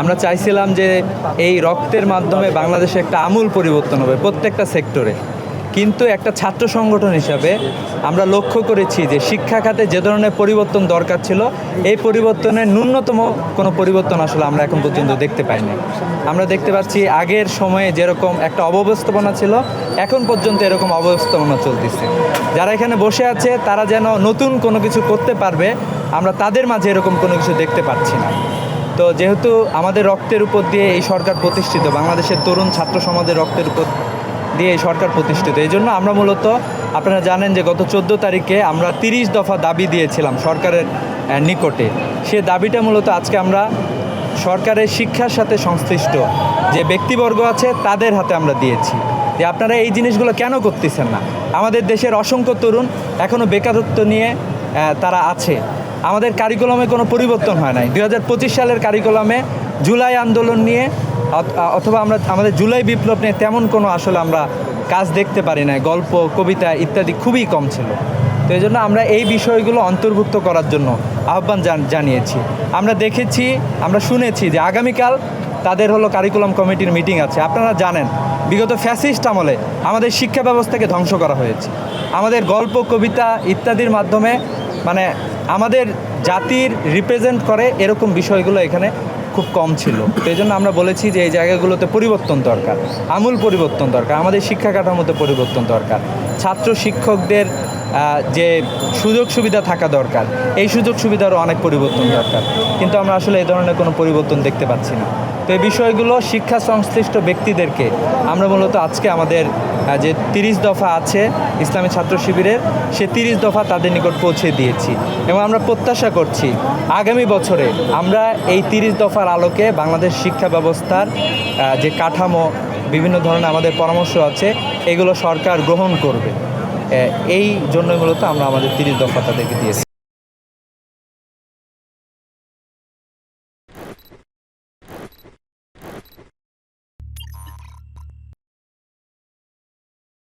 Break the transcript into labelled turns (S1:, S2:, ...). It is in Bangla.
S1: আমরা চাইছিলাম যে এই রক্তের মাধ্যমে বাংলাদেশে একটা আমূল পরিবর্তন হবে প্রত্যেকটা সেক্টরে। কিন্তু একটা ছাত্র সংগঠন হিসাবে আমরা লক্ষ্য করেছি যে শিক্ষা খাতে যে ধরনের পরিবর্তন দরকার ছিল, এই পরিবর্তনের ন্যূনতম কোনো পরিবর্তন আসলে আমরা এখন পর্যন্ত দেখতে পাইনি। আমরা দেখতে পাচ্ছি আগের সময়ে যেরকম একটা অব্যবস্থাপনা ছিল, এখন পর্যন্ত এরকম অব্যবস্থাপনা চলতেছে। যারা এখানে বসে আছে, তারা যেন নতুন কোনো কিছু করতে পারবে, আমরা তাদের মাঝে এরকম কোনো কিছু দেখতে পাচ্ছি না। তো যেহেতু আমাদের রক্তের উপর দিয়ে এই সরকার প্রতিষ্ঠিত, বাংলাদেশের তরুণ ছাত্র সমাজের রক্তের উপর দিয়ে এই সরকার প্রতিষ্ঠিত, এই জন্য আমরা মূলত, আপনারা জানেন যে গত চোদ্দ তারিখে আমরা তিরিশ দফা দাবি দিয়েছিলাম সরকারের নিকটে। সে দাবিটা মূলত আজকে আমরা সরকারের শিক্ষার সাথে সংশ্লিষ্ট যে ব্যক্তিবর্গ আছে তাদের হাতে আমরা দিয়েছি। যে আপনারা এই জিনিসগুলো কেন করতেছেন না? আমাদের দেশের অসংখ্য তরুণ এখনও বেকারত্ব নিয়ে তারা আছে। আমাদের কারিকুলামে কোনো পরিবর্তন হয় নাই। দু হাজার পঁচিশ সালের কারিকুলামে জুলাই আন্দোলন নিয়ে অথবা আমরা, আমাদের জুলাই বিপ্লব নিয়ে তেমন কোনো আসলে আমরা কাজ দেখতে পারি না গল্প, কবিতা ইত্যাদি খুবই কম ছিল। তো এই জন্য আমরা এই বিষয়গুলো অন্তর্ভুক্ত করার জন্য আহ্বান জান- জানিয়েছি। আমরা দেখেছি, আমরা শুনেছি যে আগামীকাল তাদের হলো কারিকুলাম কমিটির মিটিং আছে। আপনারা জানেন, বিগত ফ্যাসিস্ট আমলে আমাদের শিক্ষা ব্যবস্থাকে ধ্বংস করা হয়েছে। আমাদের গল্প, কবিতা ইত্যাদির মাধ্যমে মানে আমাদের জাতির রিপ্রেজেন্ট করে এরকম বিষয়গুলো এখানে খুব কম ছিল। সেই জন্য আমরা বলেছি যে এই জায়গাগুলোতে পরিবর্তন দরকার, আমূল পরিবর্তন দরকার, আমাদের শিক্ষা কাঠামোতে পরিবর্তন দরকার, ছাত্র শিক্ষকদের যে সুযোগ সুবিধা থাকা দরকার, এই সুযোগ সুবিধারও অনেক পরিবর্তন দরকার। কিন্তু আমরা আসলে এই ধরনের কোনো পরিবর্তন দেখতে পাচ্ছি না। তো এই বিষয়গুলো শিক্ষা সংশ্লিষ্ট ব্যক্তিদেরকে। আমরা মূলত আজকে আমাদের যে তিরিশ দফা আছে ইসলামী ছাত্র শিবিরের, সে তিরিশ দফা তাদের নিকট পৌঁছে দিয়েছি। এবং আমরা প্রত্যাশা করছি, আগামী বছরে আমরা এই তিরিশ দফার আলোকে বাংলাদেশ শিক্ষা ব্যবস্থার যে কাঠামো, বিভিন্ন ধরনের আমাদের পরামর্শ আছে, এগুলো সরকার গ্রহণ করবে। এই জন্যই মূলত আমরা আমাদের তিরিশ দফা তাদেরকে দিয়েছি।